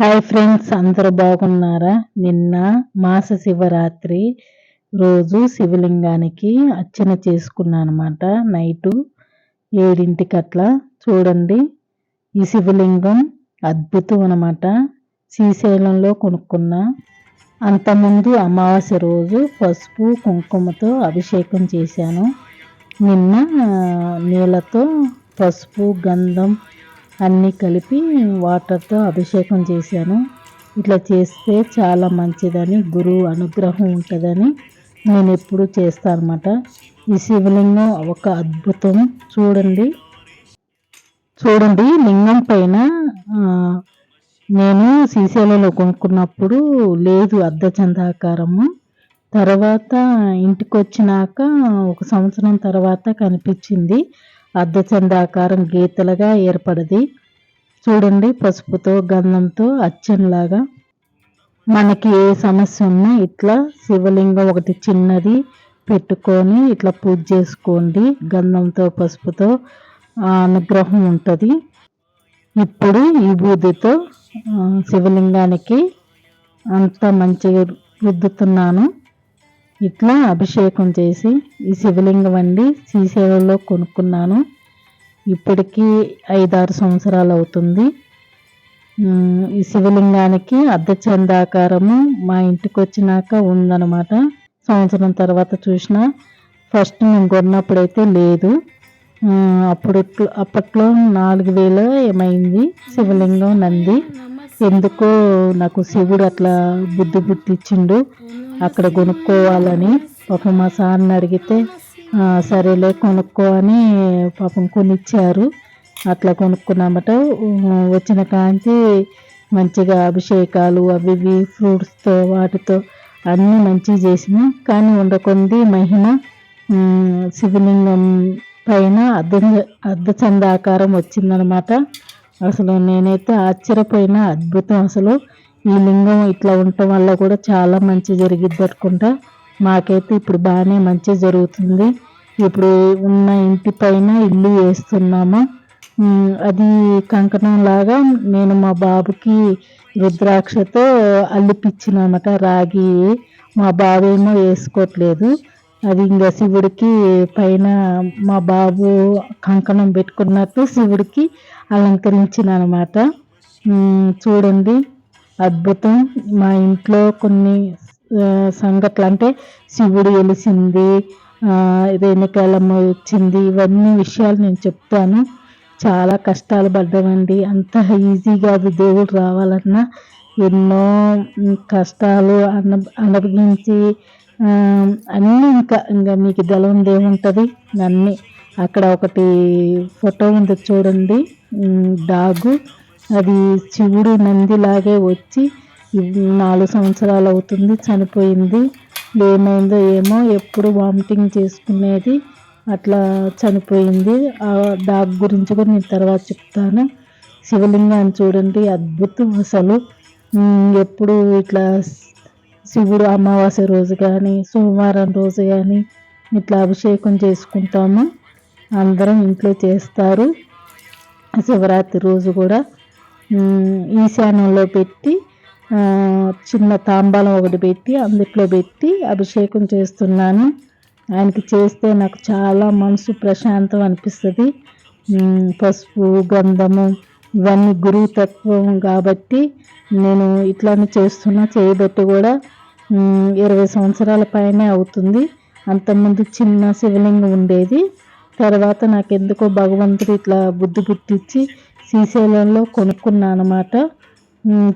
Hi friends అందరూ బాగున్నారా? నిన్న మాస శివరాత్రి రోజు శివలింగానికి అర్చన చేసుకున్నాను అనమాట నైటు ఏడింటికి అట్లా చూడండి ఈ శివలింగం అద్భుతం అనమాట శ్రీశైలంలో కొనుక్కున్న అంతకుముందు అమావాస్య రోజు పసుపు కుంకుమతో అభిషేకం చేశాను. నిన్న నీళ్ళతో పసుపు గంధం అన్నీ కలిపి వాటర్తో అభిషేకం చేశాను. ఇట్లా చేస్తే చాలా మంచిదని గురువు అనుగ్రహం ఉంటుందని నేను ఎప్పుడు చేస్తాను అనమాట ఈ శివలింగం ఒక అద్భుతం. చూడండి. చూడండి లింగం పైన నేను శ్రీశైలంలో కొనుక్కున్నప్పుడు లేదు అర్ధచందాకారము తర్వాత ఇంటికి వచ్చినాక ఒక సంవత్సరం తర్వాత కనిపించింది. అర్ధచందాకారం గీతలుగా ఏర్పడది. చూడండి పసుపుతో గంధంతో అచ్చంలాగా. మనకి ఏ సమస్య ఉన్నా ఇట్లా శివలింగం ఒకటి చిన్నది పెట్టుకొని ఇట్లా పూజ చేసుకోండి. గంధంతో పసుపుతో అనుగ్రహం ఉంటుంది. ఇప్పుడు ఈ బూదితో శివలింగానికి అంత మంచిగా రుద్దుతున్నాను. ఇట్లా అభిషేకం చేసి ఈ శివలింగం అండి శ్రీశైలంలో కొనుక్కున్నాను. ఇప్పటికీ ఐదారు సంవత్సరాలు అవుతుంది ఈ శివలింగానికి అర్ధచందాకారము మా ఇంటికి వచ్చినాక ఉందన్నమాట. సంవత్సరం తర్వాత చూసిన ఫస్ట్ నేను కొన్నప్పుడైతే లేదు. అప్పుడు అప్పట్లో నాలుగు వేలు ఏమైంది శివలింగం నంది. ఎందుకో నాకు శివుడు అట్లా బుద్ధి బుద్ధిచ్చిండు. అక్కడ కొనుక్కోవాలని. పాపం మా సార్ని అడిగితే సరేలే కొనుక్కో అని పాపం కొనిచ్చారు. అట్లా కొనుక్కున్నామట. వచ్చిన కాంతి మంచిగా అభిషేకాలు అవి ఇవి ఫ్రూట్స్తో వాటితో అన్నీ మంచిగా చేసిన కానీ ఉండకొంది మహిమ శివలింగం పైన అర్ధ అర్ధచందాకారం వచ్చిందనమాట. అసలు నేనైతే ఆశ్చర్యపోయిన అద్భుతం అసలు. ఈ లింగం ఇట్లా ఉండటం వల్ల కూడా చాలా మంచి జరిగిద్ది అనుకుంటా మాకైతే ఇప్పుడు బాగానే మంచి జరుగుతుంది. ఇప్పుడు ఉన్న ఇంటి పైన ఇల్లు వేస్తున్నాము. అది కంకణం లాగా నేను మా బాబుకి రుద్రాక్షతో అల్లిపిచ్చినమాట రాగి. మా బాబు ఏమో వేసుకోవట్లేదు అది ఇంకా శివుడికి పైన మా బాబు కంకణం పెట్టుకున్నట్టు శివుడికి అలంకరించిన అనమాట చూడండి అద్భుతం. మా ఇంట్లో కొన్ని సంగతులు అంటే శివుడు వెలిసింది రేణుకాలమ్మ వచ్చింది. ఇవన్నీ విషయాలు నేను చెప్తాను. చాలా కష్టాలు పడ్డామండి. అంత ఈజీగా అది దేవుడు రావాలన్నా ఎన్నో కష్టాలు అన అనుభవించి అన్నీ ఇంకా ఇంకా మీకు తెలవంది ఏముంటుంది అన్నీ అక్కడ ఒకటి ఫోటో ఉంది చూడండి. డాగు. అది శివుడు నందిలాగే వచ్చి నాలుగు సంవత్సరాలు అవుతుంది చనిపోయింది. ఏమైందో ఏమో ఎప్పుడు వామిటింగ్ చేసుకునేది అట్లా చనిపోయింది. ఆ డాగ్ గురించి కూడా నేను తర్వాత చెప్తాను. శివలింగాన్ని చూడండి అద్భుతం అసలు. ఎప్పుడు ఇట్లా శివుడు అమావాస్య రోజు కానీ సోమవారం రోజు కానీ ఇట్లా అభిషేకం చేసుకుంటాము. అందరం ఇంట్లో చేస్తారు. శివరాత్రి రోజు కూడా ఈశాన్యంలో పెట్టి చిన్న తాంబాలం ఒకటి పెట్టి అందుట్లో పెట్టి అభిషేకం చేస్తున్నాను. ఆయనకి చేస్తే నాకు చాలా మనసు ప్రశాంతం అనిపిస్తుంది. పసుపు గంధము ఇవన్నీ గురువు తత్వం కాబట్టి నేను ఇట్లానే చేస్తున్నా చేయబట్టి కూడా ఇరవై సంవత్సరాల పైనే అవుతుంది. అంతకుముందు చిన్న శివలింగం ఉండేది. తర్వాత నాకు ఎందుకో భగవంతుడు ఇట్లా బుద్ధి పుట్టించి శ్రీశైలంలో కొనుక్కున్నాను అనమాట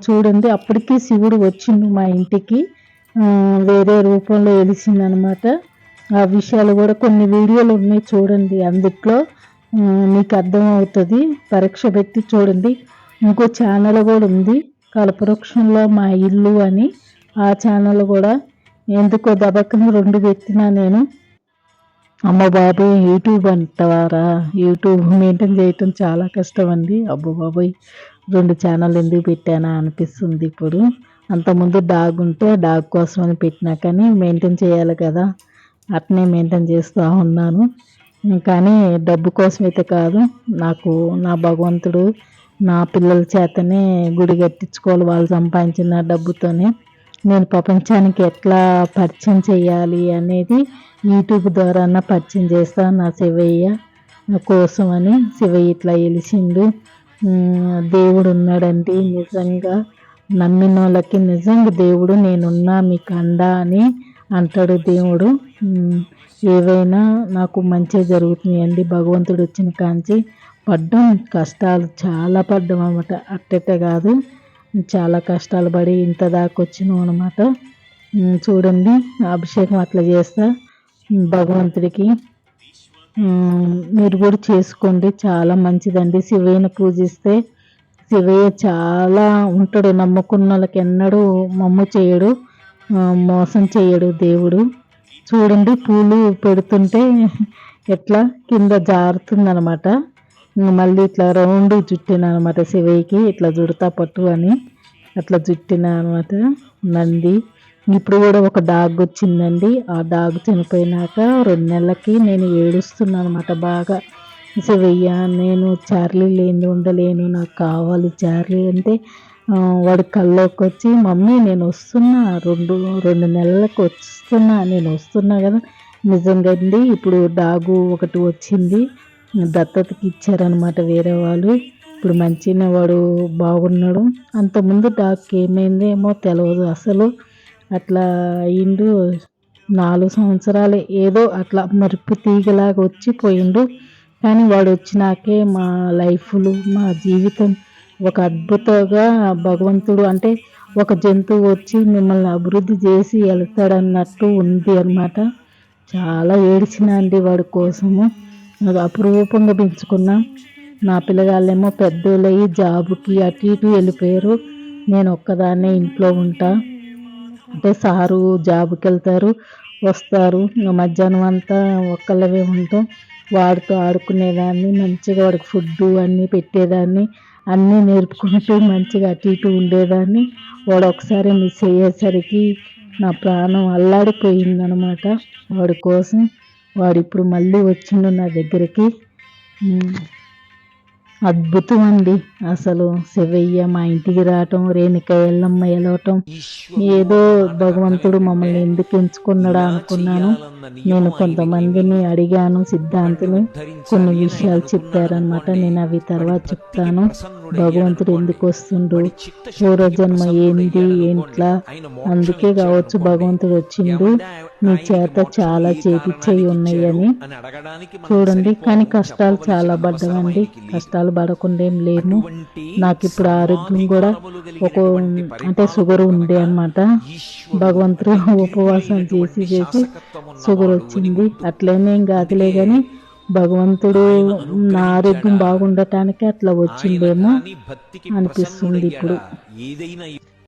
చూడండి అప్పటికి శివుడు వచ్చిండు మా ఇంటికి. వేరే రూపంలో అనమాట ఆ విషయాలు కూడా కొన్ని వీడియోలు ఉన్నాయి చూడండి అందుట్లో. మీకు అర్థమవుతుంది. పరీక్ష పెట్టి చూడండి. ఇంకో ఛానల్ కూడా ఉంది కల్పవృక్షంలో మా ఇల్లు అని. ఆ ఛానల్ కూడా ఎందుకో దబక్కన రెండు పెట్టినా నేను. అమ్మ బాబాయ్ యూట్యూబ్ అంటారా యూట్యూబ్ మెయింటైన్ చేయటం చాలా కష్టం అండి. అబ్బో బాబోయ్. రెండు ఛానల్ ఎందుకు పెట్టానా అనిపిస్తుంది ఇప్పుడు. అంతకుముందు డాగ్ ఉంటే డాగ్ కోసం అని పెట్టినా కానీ మెయింటైన్ చేయాలి కదా. అట్నే మెయింటైన్ చేస్తూ ఉన్నాను. కానీ డబ్బు కోసం అయితే కాదు. నాకు నా భగవంతుడు నా పిల్లల చేతనే గుడి కట్టించుకోవాలి వాళ్ళు సంపాదించిన డబ్బుతోనే. నేను ప్రపంచానికి ఎట్లా పరిచయం చేయాలి అనేది యూట్యూబ్ ద్వారా పరిచయం చేస్తాను నా శివయ్య కోసం అని శివయ్య ఇట్లా వెలిసిండు దేవుడు ఉన్నాడండి నిజంగా నమ్మిన వాళ్ళకి నిజంగా దేవుడు నేనున్నా మీకు అండా అని అంటాడు దేవుడు. ఏవైనా నాకు మంచిగా జరుగుతున్నాయండి. భగవంతుడు వచ్చిన కాంచి పడ్డం కష్టాలు చాలా పడ్డం అనమాట అట్టటే కాదు చాలా కష్టాలు పడి ఇంత దాకా వచ్చినాం అనమాట చూడండి అభిషేకం అట్లా చేస్తా. భగవంతుడికి మీరు కూడా చేసుకోండి. చాలా మంచిదండి. శివయ్యను పూజిస్తే శివయ్య చాలా ఉంటాడు. నమ్ముకున్న వాళ్ళకి ఎన్నడూ మమ్ము చేయడు. మోసం చేయడు దేవుడు. చూడండి పూలు పెడుతుంటే ఎట్లా కింద జారుతుందనమాట మళ్ళీ ఇట్లా రౌండ్ జుట్టిన అనమాట శివయ్యకి. ఇట్లా జుడతా పట్టు అని. అట్లా జుట్టిన అనమాట నంది. ఇప్పుడు కూడా ఒక డాగ్ వచ్చిందండి. ఆ డాగ్ చనిపోయినాక రెండు నెలలకి నేను ఏడుస్తున్నాను అనమాట బాగా. శివయ్య నేను చార్లీ లేని ఉండలేను నాకు కావాలి చార్లీ అంటే వాడి వాడు కల్లోకి వచ్చి మమ్మీ నేను వస్తున్నా రెండు రెండు నెలలకు వస్తున్నా నేను వస్తున్నా కదా. నిజంగా అండి ఇప్పుడు డాగు ఒకటి వచ్చింది. దత్తతకి ఇచ్చారనమాట వేరే వాళ్ళు. ఇప్పుడు మంచిగా వాడు బాగున్నాడు. అంతకుముందు డాగ్కి ఏమైందేమో తెలియదు అసలు. అట్లా అయిండు నాలుగు సంవత్సరాలు. ఏదో అట్లా మరుపు తీగలాగా వచ్చి పోయిండు. కానీ వాడు వచ్చినాకే మా లైఫ్లు మా జీవితం ఒక అద్భుతంగా భగవంతుడు అంటే ఒక జంతువు వచ్చి మిమ్మల్ని అభివృద్ధి చేసి వెళ్తాడన్నట్టు ఉంది అనమాట చాలా ఏడ్చిన అండి వాడి కోసము. అది అపురూపంగా పెంచుకున్నా. నా పిల్లగాళ్ళేమో పెద్దోళ్ళయి జాబుకి అటు ఇటు వెళ్ళిపోయారు. నేను ఒక్కదాన్నే ఇంట్లో ఉంటా. అంటే సారు జాబుకి వెళ్తారు వస్తారు. ఇంకా మధ్యాహ్నం అంతా ఒక్కళ్ళవే ఉంటాం. వాడితో ఆడుకునేదాన్ని మంచిగా వాడికి ఫుడ్ అన్నీ పెట్టేదాన్ని అన్నీ నేర్పుకుంటూ మంచిగా అటు ఇటు ఉండేదాన్ని. వాడు ఒకసారి మిస్ అయ్యేసరికి నా ప్రాణం అల్లాడిపోయిందనమాట. వాడి కోసం వాడు ఇప్పుడు మళ్ళీ వచ్చిండు నా దగ్గరికి. అద్భుతం అండి అసలు శివయ్య మా ఇంటికి రావటం రేణుక ఎల్లమ్మ ఎలవటం ఏదో భగవంతుడు మమ్మల్ని ఎందుకు ఎంచుకున్నాడా అనుకున్నాను. నేను కొంతమందిని అడిగాను సిద్ధాంతులు కొన్ని విషయాలు చెప్పారనమాట నేను అవి తర్వాత చెప్తాను. భగవంతుడు ఎందుకు వస్తుండు? పూర్వజన్మ ఏంది ఏంట్లా? అందుకే కావచ్చు భగవంతుడు వచ్చిండు. నీ చేత చాలా చేపిచ్చేవి ఉన్నాయని చూడండి. కానీ కష్టాలు చాలా పడ్డామండి కష్టాలు పడకుండా ఏం లేము. నాకు ఇప్పుడు ఆరోగ్యం కూడా ఒక అంటే షుగర్ ఉండే అనమాట భగవంతుడు ఉపవాసం చేసి చేసి షుగర్ వచ్చింది. అట్లనే ఏం కాదులే కానీ భగవంతుడు నా ఆరోగ్యం బాగుండటానికి అట్లా వచ్చిందేమో అనిపిస్తుంది ఇప్పుడు. ఏదైనా